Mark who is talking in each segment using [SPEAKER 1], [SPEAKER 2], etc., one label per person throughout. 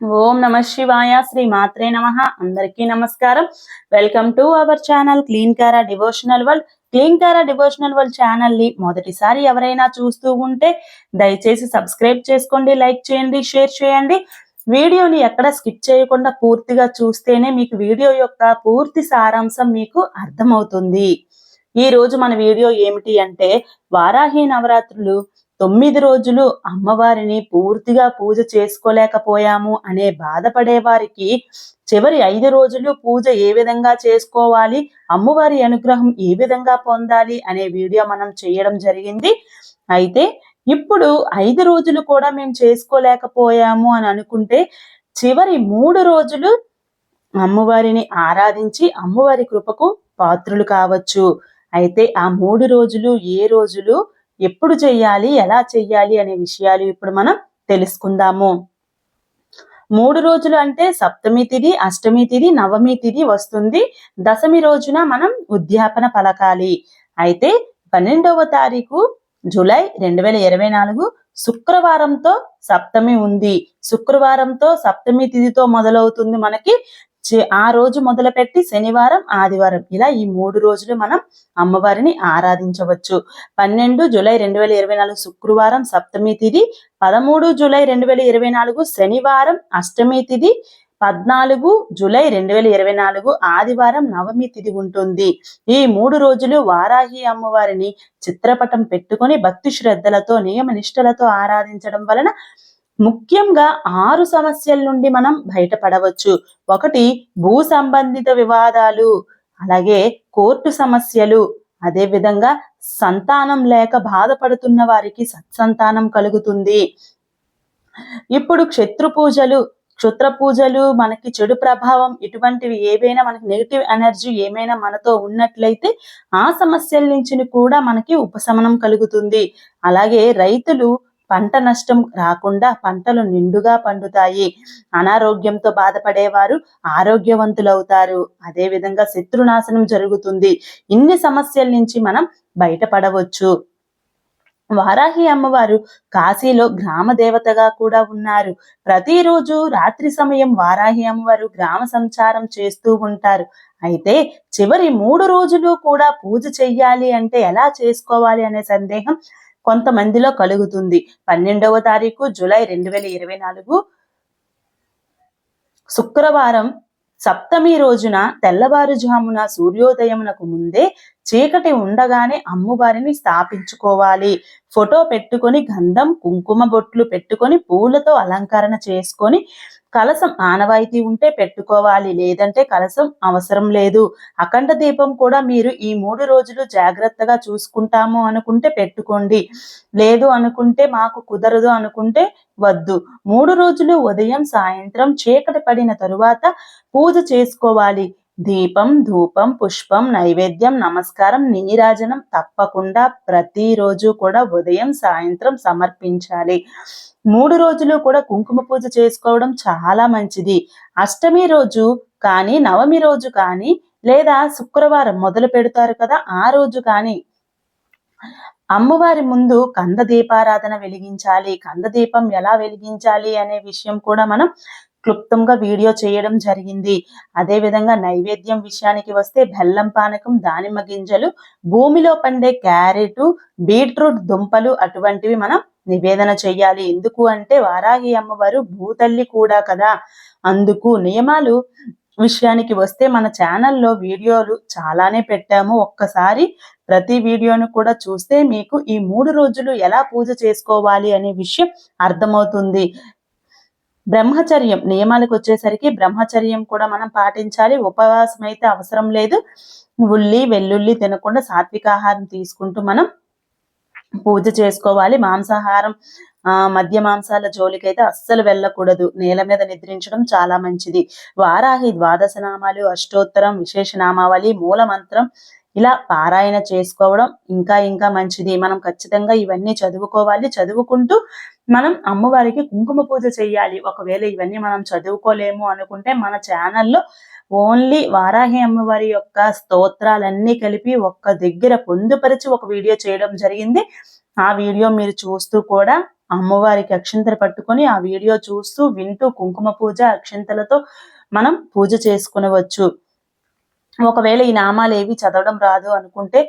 [SPEAKER 1] ఓం నమ శివాయ శ్రీ మాత్రే నమ. అందరికీ నమస్కారం. Welcome to our channel Kleemkara devotional world Kleemkara devotional world ఛానల్ని మొదటిసారి ఎవరైనా చూస్తూ ఉంటే దయచేసి సబ్స్క్రైబ్ చేసుకోండి లైక్ చేయండి షేర్ చేయండి. వీడియోని ఎక్కడ స్కిప్ చేయకుండా పూర్తిగా చూస్తేనే మీకు వీడియో యొక్క పూర్తి సారాంశం మీకు అర్థమవుతుంది. ఈ రోజు మన వీడియో ఏమిటి అంటే వారాహి నవరాత్రులు. తొమ్మిది రోజులు అమ్మవారిని పూర్తిగా పూజ చేసుకోలేకపోయాము అనే బాధపడేవారికి చివరి ఐదు రోజులు పూజ ఏ విధంగా చేసుకోవాలి అమ్మవారి అనుగ్రహం ఏ విధంగా పొందాలి అనే వీడియో మనం చేయడం జరిగింది. అయితే ఇప్పుడు ఐదు రోజులు కూడా మేము చేసుకోలేకపోయాము అని అనుకుంటే చివరి మూడు రోజులు అమ్మవారిని ఆరాధించి అమ్మవారి కృపకు పాత్రులు కావచ్చు. అయితే ఆ మూడు రోజులు ఏ రోజులు ఎప్పుడు చెయ్యాలి ఎలా చెయ్యాలి అనే విషయాలు ఇప్పుడు మనం తెలుసుకుందాము. మూడు రోజులు అంటే సప్తమి తిథి అష్టమి తిథి నవమి తిథి వస్తుంది. దశమి రోజున మనం ఉద్యాపన పలకాలి. అయితే పన్నెండవ తారీఖు జూలై రెండు వేల ఇరవై నాలుగు శుక్రవారంతో సప్తమి ఉంది. శుక్రవారంతో సప్తమి తిథితో మొదలవుతుంది మనకి ఆ రోజు మొదలుపెట్టి శనివారం ఆదివారం ఇలా ఈ మూడు రోజులు మనం అమ్మవారిని ఆరాధించవచ్చు. పన్నెండు జూలై రెండు వేల ఇరవై నాలుగు శుక్రవారం సప్తమి తిథి పదమూడు జూలై రెండు వేల ఇరవై నాలుగు శనివారం అష్టమి తిథి పద్నాలుగు జూలై రెండు వేల ఇరవై నాలుగు ఆదివారం నవమి తిథి ఉంటుంది. ఈ మూడు రోజులు వారాహి అమ్మవారిని చిత్రపటం పెట్టుకొని భక్తి శ్రద్ధలతో నియమ నిష్టలతో ఆరాధించడం వలన ముఖ్యంగా ఆరు సమస్యల నుండి మనం బయటపడవచ్చు. ఒకటి భూ సంబంధిత వివాదాలు అలాగే కోర్టు సమస్యలు. అదే విధంగా సంతానం లేక బాధపడుతున్న వారికి సత్సంతానం కలుగుతుంది. ఇప్పుడు క్షత్రు పూజలు క్షుత్ర పూజలు మనకి చెడు ప్రభావం ఇటువంటివి ఏవైనా మనకి నెగిటివ్ ఎనర్జీ ఏమైనా మనతో ఉన్నట్లయితే ఆ సమస్యల నుంచి కూడా మనకి ఉపశమనం కలుగుతుంది. అలాగే రైతులు పంట నష్టం రాకుండా పంటలు నిండుగా పండుతాయి. అనారోగ్యంతో బాధపడేవారు ఆరోగ్యవంతులవుతారు. అదే విధంగా శత్రునాశనం జరుగుతుంది. ఇన్ని సమస్యల నుంచి మనం బయటపడవచ్చు. వారాహి అమ్మవారు కాశీలో గ్రామ దేవతగా కూడా ఉన్నారు. ప్రతిరోజు రాత్రి సమయం వారాహి అమ్మవారు గ్రామ సంచారం చేస్తూ ఉంటారు. అయితే చివరి మూడు రోజులు కూడా పూజ చెయ్యాలి అంటే ఎలా చేసుకోవాలి అనే సందేహం కొంతమందిలో కలుగుతుంది. పన్నెండవ తారీఖు జూలై రెండు వేల ఇరవై నాలుగు శుక్రవారం సప్తమి రోజున తెల్లవారుజామున సూర్యోదయమునకు ముందే చీకటి ఉండగానే అమ్మవారిని స్థాపించుకోవాలి. ఫోటో పెట్టుకొని గంధం కుంకుమ బొట్లు పెట్టుకొని పూలతో అలంకరణ చేసుకొని కలసం ఆనవాయితీ ఉంటే పెట్టుకోవాలి. లేదంటే కలసం అవసరం లేదు. అఖండ దీపం కూడా మీరు ఈ మూడు రోజులు జాగ్రత్తగా చూసుకుంటాము అనుకుంటే పెట్టుకోండి. లేదు అనుకుంటే మాకు కుదరదు అనుకుంటే వద్దు. మూడు రోజులు ఉదయం సాయంత్రం చీకటి పడిన తరువాత పూజ చేసుకోవాలి. దీపం ధూపం పుష్పం నైవేద్యం నమస్కారం నీరాజనం తప్పకుండా ప్రతిరోజు కూడా ఉదయం సాయంత్రం సమర్పించాలి. మూడు రోజులు కూడా కుంకుమ పూజ చేసుకోవడం చాలా మంచిది. అష్టమి రోజు కానీ నవమి రోజు కానీ లేదా శుక్రవారం మొదలు పెడతారు కదా ఆ రోజు కానీ అమ్మవారి ముందు కంద దీపారాధన వెలిగించాలి. కంద దీపం ఎలా వెలిగించాలి అనే విషయం కూడా మనం క్లుప్తంగా వీడియో చేయడం జరిగింది. అదే విధంగా నైవేద్యం విషయానికి వస్తే బెల్లం పానకం దానిమ్మ గింజలు భూమిలో పండే క్యారెట్ బీట్రూట్ దుంపలు అటువంటివి మనం నివేదన చేయాలి. ఎందుకు అంటే వారాహి అమ్మవారు భూతల్లి కూడా కదా. అందుకు నియమాలు విషయానికి వస్తే మన ఛానల్లో వీడియోలు చాలానే పెట్టాము. ఒక్కసారి ప్రతి వీడియోను కూడా చూస్తే మీకు ఈ మూడు రోజులు ఎలా పూజ చేసుకోవాలి అనే విషయం అర్థమవుతుంది. బ్రహ్మచర్యం నియమాలకు వచ్చేసరికి బ్రహ్మచర్యం కూడా మనం పాటించాలి. ఉపవాసం అయితే అవసరం లేదు. ఉల్లి వెల్లుల్లి తినకుండా సాత్వికాహారం తీసుకుంటూ మనం పూజ చేసుకోవాలి. మాంసాహారం ఆ మద్య మాంసాల జోలికైతే అస్సలు వెళ్ళకూడదు. నేల మీద నిద్రించడం చాలా మంచిది. వారాహి ద్వాదశ నామాలు అష్టోత్తరం విశేష నామావళి మూల మంత్రం ఇలా పారాయణ చేసుకోవడం ఇంకా ఇంకా మంచిది. మనం ఖచ్చితంగా ఇవన్నీ చదువుకోవాలి. చదువుకుంటూ మనం అమ్మవారికి కుంకుమ పూజ చేయాలి. ఒకవేళ ఇవన్నీ మనం చదువుకోలేము అనుకుంటే మన ఛానల్లో ఓన్లీ వారాహి అమ్మవారి యొక్క స్తోత్రాలన్నీ కలిపి ఒక్క దగ్గర పొందుపరిచి ఒక వీడియో చేయడం జరిగింది. ఆ వీడియో మీరు చూస్తూ కూడా అమ్మవారికి అక్షింతలు పట్టుకొని ఆ వీడియో చూస్తూ వింటూ కుంకుమ పూజ అక్షింతలతో మనం పూజ చేసుకునవచ్చు. ఒకవేళ ఈ నామాలు ఏవి చదవడం రాదు అనుకుంటే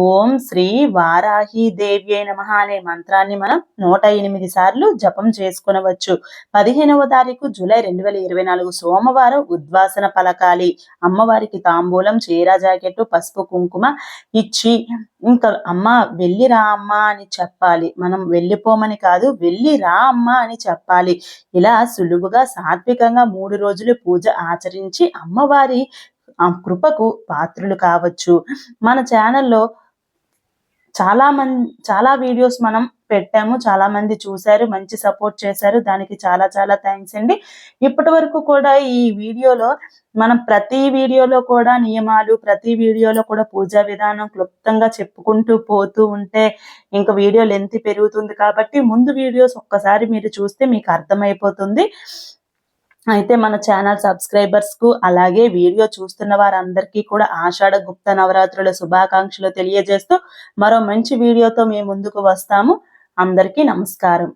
[SPEAKER 1] ఓం శ్రీ వారాహి దేవి నమ అనే మంత్రాన్ని మనం నూట ఎనిమిది సార్లు జపం చేసుకునవచ్చు. పదిహేనవ తారీఖు జూలై రెండు వేల ఇరవై నాలుగు సోమవారం ఉద్వాసన పలకాలి అమ్మవారికి తాంబూలం చీర జాకెట్ పసుపు కుంకుమ ఇచ్చి ఇంకా అమ్మ వెళ్ళి రా అమ్మ అని చెప్పాలి. మనం వెళ్ళిపోమని కాదు వెళ్ళి రా అమ్మ అని చెప్పాలి. ఇలా సులువుగా సాత్వికంగా మూడు రోజులు పూజ ఆచరించి అమ్మవారి ఆ కృపకు పాత్రులు కావచ్చు. మన ఛానల్లో చాలా మంది చాలా వీడియోస్ మనం పెట్టాము. చాలా మంది చూశారు మంచి సపోర్ట్ చేశారు. దానికి చాలా చాలా థ్యాంక్స్ అండి. ఇప్పటి వరకు కూడా ఈ వీడియోలో మనం ప్రతి వీడియోలో కూడా నియమాలు ప్రతి వీడియోలో కూడా పూజా విధానం క్లుప్తంగా చెప్పుకుంటూ పోతూ ఉంటే ఇంకా వీడియో లెంత్ పెరుగుతుంది కాబట్టి ముందు వీడియోస్ ఒక్కసారి మీరు చూస్తే మీకు అర్థమైపోతుంది. అయితే మన ఛానల్ సబ్స్క్రైబర్స్కు అలాగే వీడియో చూస్తున్న వారందరికీ కూడా ఆషాఢ గుప్త నవరాత్రుల శుభాకాంక్షలు తెలియజేస్తూ మరో మంచి వీడియోతో మేము ముందుకు వస్తాము. అందరికీ నమస్కారం.